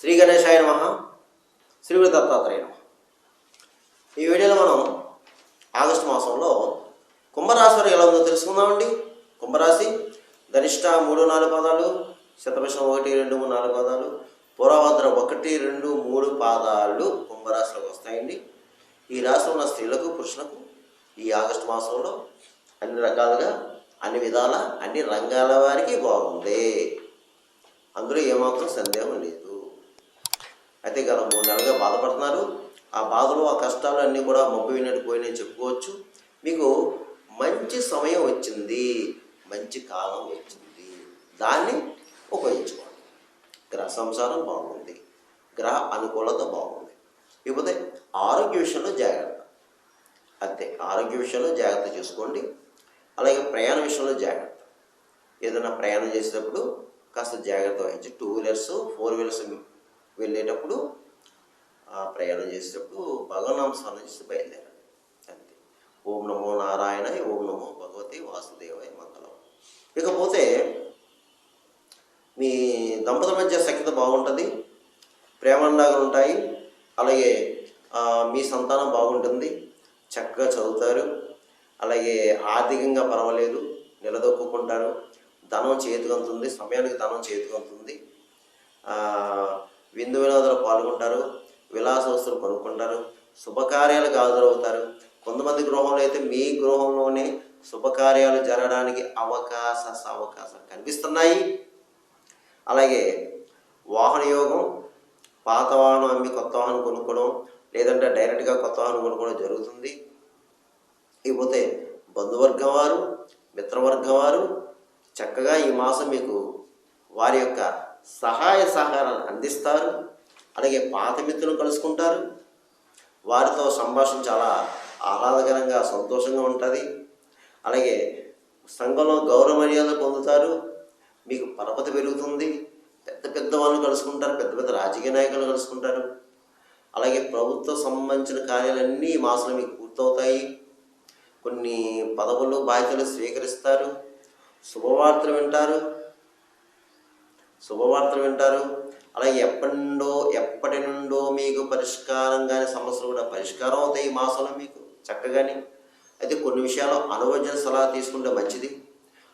శ్రీ గణేశాయ నమ. శ్రీ దత్తాత్రేయ నమ. ఈ వీడియోలో మనం ఆగస్టు మాసంలో కుంభరాశి వారికి ఎలా ఉందో తెలుసుకుందామండి. కుంభరాశి ధనిష్ట మూడు నాలుగు పాదాలు శతభిషం ఒకటి రెండు మూడు నాలుగు పాదాలు పురభద్ర ఒకటి రెండు మూడు పాదాలు కుంభరాశిలోకి వస్తాయండి. ఈ రాశిలో ఉన్న స్త్రీలకు పురుషులకు ఈ ఆగస్టు మాసంలో అన్ని రకాలుగా అన్ని విధాల అన్ని రంగాల వారికి బాగుంది. అందులో ఏమాత్రం సందేహం లేదు. అయితే గత మూడు నెలలుగా బాధపడుతున్నారు. ఆ బాధలు ఆ కష్టాలు అన్నీ కూడా మబ్బు వినట్టు పోయినాయి చెప్పుకోవచ్చు. మీకు మంచి సమయం వచ్చింది. మంచి కాలం వచ్చింది. దాన్ని ఉపయోగించుకోండి. గ్రహ సంసారం బాగుంది. గ్రహ అనుకూలత బాగుంది. ఇకపోతే ఆరోగ్య విషయంలో జాగ్రత్త. అంతే ఆరోగ్య విషయంలో జాగ్రత్త చేసుకోండి. అలాగే ప్రయాణ విషయంలో జాగ్రత్త. ఏదైనా ప్రయాణం చేసేటప్పుడు కాస్త జాగ్రత్త వహించి టూ వీలర్స్ ఫోర్ వీలర్స్ వెళ్ళేటప్పుడు ఆ ప్రయాణం చేసేటప్పుడు భగవన్నామ స్మరణ చేసి బయలుదేరాలి అంతే. ఓం నమో నారాయణ ఓం నమో భగవతి వాసుదేవాయ మంగళం. ఇకపోతే మీ దంపతుల మధ్య సఖ్యత బాగుంటుంది ప్రేమలాగా ఉంటాయి అలాగే మీ సంతానం బాగుంటుంది చక్కగా చదువుతారు అలాగే ఆర్థికంగా పర్వాలేదు నిలదొక్కుంటారు ధనం చేతికంతుంది సమయానికి ధనం చేతికంతుంది ఆ, విందు వినోదాలు పాల్గొంటారు విలాస వస్తువులు కొనుక్కుంటారు శుభకార్యాలకు హాజరవుతారు. కొంతమంది గృహంలో అయితే మీ గృహంలోనే శుభకార్యాలు జరగడానికి అవకాశ అవకాశాలు కనిపిస్తున్నాయి. అలాగే వాహన యోగం పాత వాహనం అమ్మి కొత్త వాహనం కొనుక్కోవడం లేదంటే డైరెక్ట్గా కొత్త వాహనం కొనుక్కోవడం జరుగుతుంది. ఇకపోతే బంధువర్గం వారు మిత్రవర్గం వారు చక్కగా ఈ మాసం మీకు వారి యొక్క సహాయ సహకారాలు అందిస్తారు. అలాగే పాత మిత్రులు కలుసుకుంటారు. వారితో సంభాషణ చాలా ఆహ్లాదకరంగా సంతోషంగా ఉంటుంది. అలాగే సంఘంలో గౌరవ మర్యాదలు పొందుతారు. మీకు పరపతి పెరుగుతుంది. పెద్ద పెద్ద వాళ్ళు కలుసుకుంటారు. పెద్ద పెద్ద రాజకీయ నాయకులు కలుసుకుంటారు. అలాగే ప్రభుత్వ సంబంధించిన కార్యాలన్నీ ఈ మాసంలో మీకు పూర్తవుతాయి. కొన్ని పదవులు బాధ్యతలు స్వీకరిస్తారు. శుభవార్తలు వింటారు. శుభవార్తలు వింటారు. అలాగే ఎప్పటి నుండో ఎప్పటి నుండో మీకు పరిష్కారం కానీ సమస్యలు కూడా పరిష్కారం అవుతాయి ఈ మాసంలో మీకు చక్కగాని. అయితే కొన్ని విషయాలు అనువజన సలహా తీసుకుంటే మంచిది.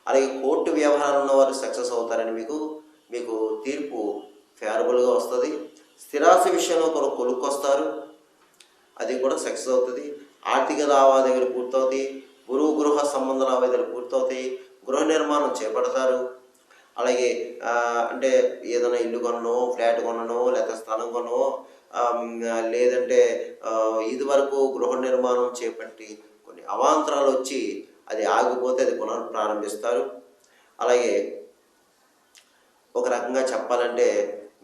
అలాగే కోర్టు వ్యవహారాలు ఉన్నవారు సక్సెస్ అవుతారని మీకు మీకు తీర్పు ఫేవరబుల్గా వస్తుంది. స్థిరాస్తి విషయంలో ఒకరు కొనుక్కొస్తారు. అది కూడా సక్సెస్ అవుతుంది. ఆర్థిక లావాదేవీలు పూర్తవుతాయి. గురువు గృహ సంబంధ లావాదేవీలు పూర్తవుతాయి. గృహ నిర్మాణం చేపడతారు. అలాగే అంటే ఏదైనా ఇల్లు కొనను ఫ్లాట్ కొనను లేకపోతే స్థలం కొనను లేదంటే ఇది వరకు గృహ నిర్మాణం చేపట్టి కొన్ని అవాంతరాలు వచ్చి అది ఆగిపోతే అది పునః ప్రారంభిస్తారు అలాగే ఒక రకంగా చెప్పాలంటే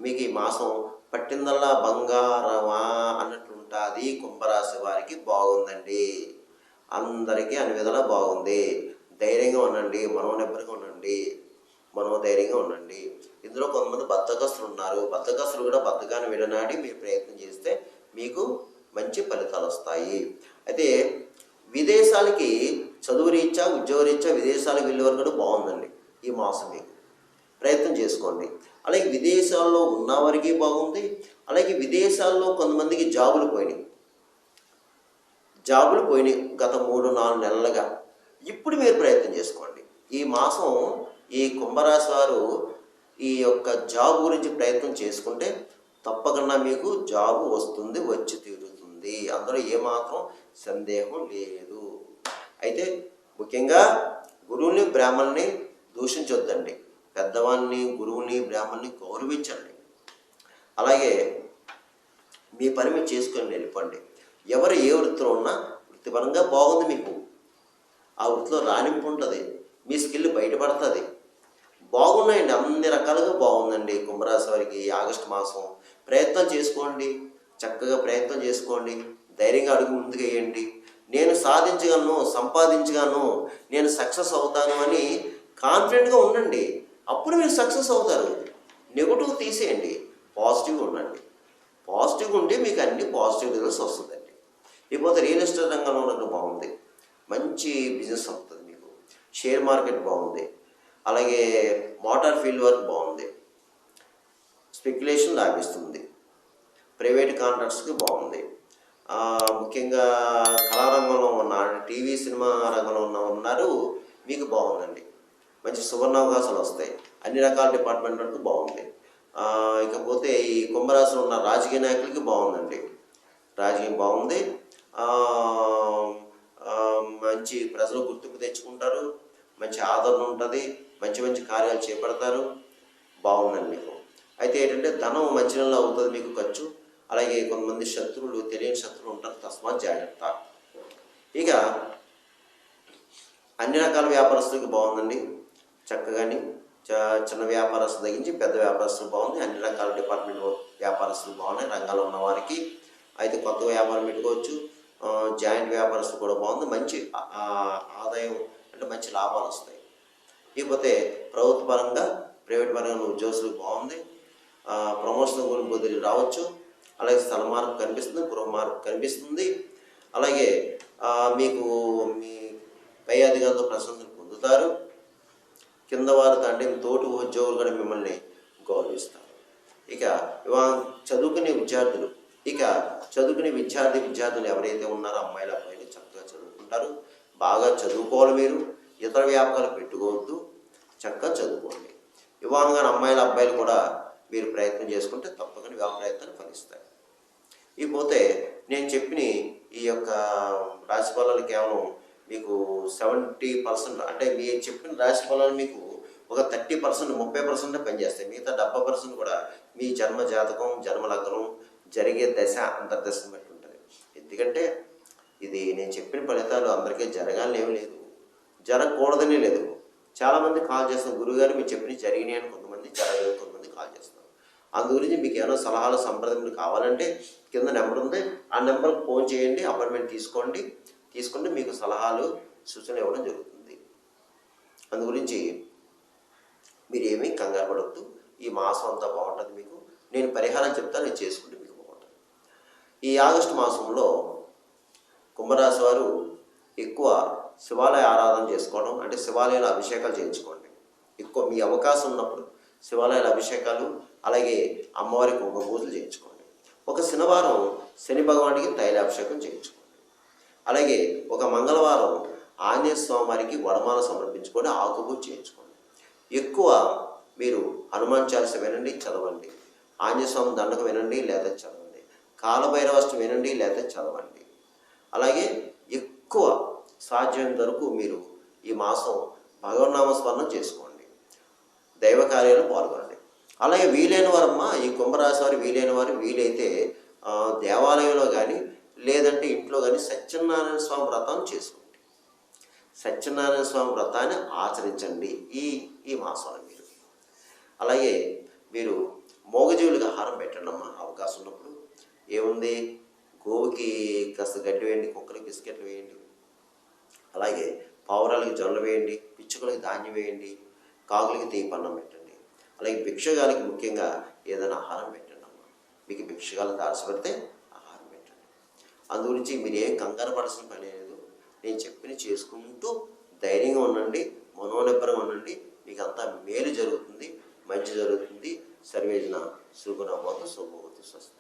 మీకు ఈ మాసం పట్టిందల్లా బంగారమా అన్నట్టు ఉంటుంది కుంభరాశి వారికి బాగుందండి. అందరికీ అన్ని విధాలా బాగుంది. ధైర్యంగా ఉండండి మనోనిబ్బరిగా ఉండండి. మనోధైర్యంగా ఉండండి. ఇందులో కొంతమంది బద్ధకస్తులు ఉన్నారు. బద్ధకస్తులు కూడా బద్ధకాన్ని విడనాడి మీరు ప్రయత్నం చేస్తే మీకు మంచి ఫలితాలు వస్తాయి. అయితే విదేశాలకి చదువు రీత్యా ఉద్యోగ రీత్యా విదేశాలకు వెళ్ళే వరకు కూడా బాగుందండి ఈ మాసం మీకు. ప్రయత్నం చేసుకోండి. అలాగే విదేశాల్లో ఉన్న వారికి బాగుంది. అలాగే విదేశాల్లో కొంతమందికి జాబులు పోయినాయి. జాబులు పోయినాయి గత మూడు నాలుగు నెలలుగా. ఇప్పుడు మీరు ప్రయత్నం చేసుకోండి. ఈ మాసం ఈ కుంభరాశి వారు ఈ యొక్క జాబ్ గురించి ప్రయత్నం చేసుకుంటే తప్పకుండా మీకు జాబు వస్తుంది వచ్చి తీరుతుంది. అందులో ఏమాత్రం సందేహం లేదు. అయితే ముఖ్యంగా గురువుని బ్రాహ్మణ్ణి దూషించొద్దండి. పెద్దవాడిని గురువుని బ్రాహ్మణ్ణి గౌరవించండి. అలాగే మీ పని మీరు చేసుకొని వెళ్ళిపోండి. ఎవరు ఏ వృత్తిలో ఉన్నా వృత్తిపరంగా బాగుంది మీకు. ఆ వృత్తిలో రాణింపు ఉంటుంది. మీ స్కిల్ బయటపడుతుంది. బాగున్నాయండి అన్ని రకాలుగా బాగుందండి. కుంభరాశి వారికి ఆగస్టు మాసం ప్రయత్నం చేసుకోండి చక్కగా ప్రయత్నం చేసుకోండి ధైర్యంగా అడుగు ముందుకు వేయండి. నేను సాధించగలను సంపాదించగలను నేను సక్సెస్ అవుతాను అని కాన్ఫిడెంట్గా ఉండండి. అప్పుడు మీరు సక్సెస్ అవుతారు. నెగటివ్ తీసేయండి పాజిటివ్గా ఉండండి. పాజిటివ్గా ఉంటే మీకు అన్ని పాజిటివ్ రిజల్ట్స్ వస్తుందండి. ఇకపోతే రియల్ ఎస్టేట్ రంగంలో బాగుంది. మంచి బిజినెస్ అవుతుంది మీకు. షేర్ మార్కెట్ బాగుంది. అలాగే మోటార్ ఫీల్డ్ వర్క్ బాగుంది. స్పెక్యులేషన్ లాభిస్తుంది. ప్రైవేట్ కాంట్రాక్ట్స్కి బాగుంది. ముఖ్యంగా కళారంగంలో ఉన్న టీవీ సినిమా రంగంలో ఉన్న ఉన్నారు. మీకు బాగుందండి. మంచి సువర్ణ అవకాశాలు వస్తాయి. అన్ని రకాల డిపార్ట్మెంట్ వరకు బాగుంది. ఇకపోతే ఈ కుంభరాశిలో ఉన్న రాజకీయ నాయకులకి బాగుందండి. రాజకీయం బాగుంది. మంచి ప్రజలు గుర్తింపు తెచ్చుకుంటారు. మంచి ఆదరణ ఉంటుంది మంచి మంచి కార్యాలు చేపడతారు బాగుందండి మీకు అయితే ఏంటంటే ధనం మంచి నెలలో అవుతుంది మీకు ఖర్చు. అలాగే కొంతమంది శత్రువులు తెలియని శత్రువులు ఉంటారు తస్మాత్ జాగ్రత్త. ఇక అన్ని రకాల వ్యాపారస్తులకి బాగుందండి. చక్కగాని చ- చిన్న వ్యాపారస్తులు తగ్గించి పెద్ద వ్యాపారస్తులు బాగుంది అన్ని రకాల డిపార్ట్మెంట్ వ్యాపారస్తులు బాగున్నాయి. రంగాల్లో ఉన్న వారికి అయితే కొత్త వ్యాపారం పెట్టుకోవచ్చు. జాయింట్ వ్యాపారస్తులు కూడా బాగుంది. మంచి ఆదాయం అంటే మంచి లాభాలు వస్తాయి. ఇకపోతే ప్రభుత్వ పరంగా ప్రైవేట్ పరంగా ఉద్యోగస్తులకు బాగుంది. ప్రమోషన్ గురించి బదిలీ రావచ్చు. అలాగే స్థల మార్పు కనిపిస్తుంది గృహ మార్పు కనిపిస్తుంది. అలాగే మీకు మీ పై అధికారులతో ప్రశంసలు పొందుతారు. కింద వారు తండ్రి తోటి ఉద్యోగులు కూడా మిమ్మల్ని గౌరవిస్తారు. ఇక ఇవా చదువుకునే విద్యార్థులు ఇక చదువుకునే విద్యార్థి విద్యార్థులు ఎవరైతే ఉన్నారో అమ్మాయిల అబ్బాయిలు చక్కగా చదువుకుంటారు. బాగా చదువుకోవాలి మీరు. ఇతర వ్యాపకాలు పెట్టుకోవద్దు. చక్కగా చదువుకోండి. వివాహంగా అమ్మాయిల అబ్బాయిలు కూడా మీరు ప్రయత్నం చేసుకుంటే తప్పకుండా వివాహ ప్రయత్నాలు ఫలిస్తాయి. ఇకపోతే నేను చెప్పిన ఈ యొక్క రాశి ఫలాలు కేవలం మీకు సెవెంటీ పర్సెంట్ అంటే మీరు చెప్పిన రాశి ఫలాలు మీకు ఒక థర్టీ పర్సెంట్ ముప్పై పర్సెంట్ పనిచేస్తాయి. మిగతా డెబ్బై పర్సెంట్ కూడా మీ జన్మ జాతకం జన్మ లగ్నం జరిగే దశ అంతర్దశను బట్టి ఉంటుంది. ఎందుకంటే ఇది నేను చెప్పిన ఫలితాలు అందరికీ జరగాలని ఏమీ లేదు. జరగకూడదని లేదు. చాలామంది కాల్ చేస్తాం గురువుగారు మీరు చెప్పిన జరిగినాయి అని కొంతమంది జరగలేదు కొంతమంది కాల్ చేస్తాం అందు గురించి మీకు ఏమైనా సలహాలు సంప్రదింపులు కావాలంటే కింద నెంబర్ ఉంది. ఆ నెంబర్కి ఫోన్ చేయండి అపాయింట్మెంట్ తీసుకోండి. తీసుకుంటే మీకు సలహాలు సూచనలు ఇవ్వడం జరుగుతుంది. అందు గురించి మీరు ఏమీ కంగారు పడవద్దు ఈ మాసం అంతా బాగుంటుంది మీకు. నేను పరిహారం చెప్తాను నేను చేసుకుంటే మీకు బాగుంటుంది. ఈ ఆగస్టు మాసంలో కుంభరాశి వారు ఎక్కువ శివాలయ ఆరాధన చేసుకోవడం అంటే శివాలయాల అభిషేకాలు చేయించుకోండి. ఎక్కువ మీ అవకాశం ఉన్నప్పుడు శివాలయాల అభిషేకాలు అలాగే అమ్మవారి కుంభ పూజలు చేయించుకోండి. ఒక శనివారం శని భగవానికి తైలాభిషేకం చేయించుకోండి. అలాగే ఒక మంగళవారం ఆంజనేయ స్వామివారికి వడమాల సమర్పించుకొని ఆకుపూజ చేయించుకోండి. ఎక్కువ మీరు హనుమాన్ చాలీస వినండి చదవండి. ఆంజనేయ స్వామి దండకం వినండి లేదా చదవండి. కాలభైరవాష్టం వినండి లేదా చదవండి. అలాగే ఎక్కువ సాధ్యమైన వరకు మీరు ఈ మాసం భగవన్నామస్మరణ చేసుకోండి. దైవ కార్యాలు పాల్గొనండి. అలాగే వీలైన వారమ్మ ఈ కుంభరాశి వారు వీలైన వారు వీలైతే దేవాలయంలో కానీ లేదంటే ఇంట్లో కానీ సత్యనారాయణ స్వామి వ్రతం చేసుకోండి. సత్యనారాయణ స్వామి వ్రతాన్ని ఆచరించండి ఈ ఈ మాసంలో మీరు. అలాగే మీరు మోగజీవులకు ఆహారం పెట్టండి అమ్మ అవకాశం ఉన్నప్పుడు. ఏముంది? గోవుకి కాస్త గడ్డి వేయండి కుక్కలకి బిస్కెట్లు వేయండి. అలాగే పావురాలకి జొన్నలు వేయండి పిచ్చుకలకి ధాన్యం వేయండి కాకులకి తీపన్నం పెట్టండి. అలాగే భిక్షగాలకి ముఖ్యంగా ఏదైనా ఆహారం పెట్టండి అమ్మ. మీకు భిక్షగాలు దాచబడితే ఆహారం పెట్టండి. అందు గురించి మీరు ఏం కంగారు పడాల్సిన పని లేదు. నేను చెప్పిన చేసుకుంటూ ధైర్యంగా ఉండండి మనోనిబ్బరంగా ఉండండి. మీకు అంతా మేలు జరుగుతుంది మంచి జరుగుతుంది. సర్వేజన సుగుణ శుభవతి స్వస్తి.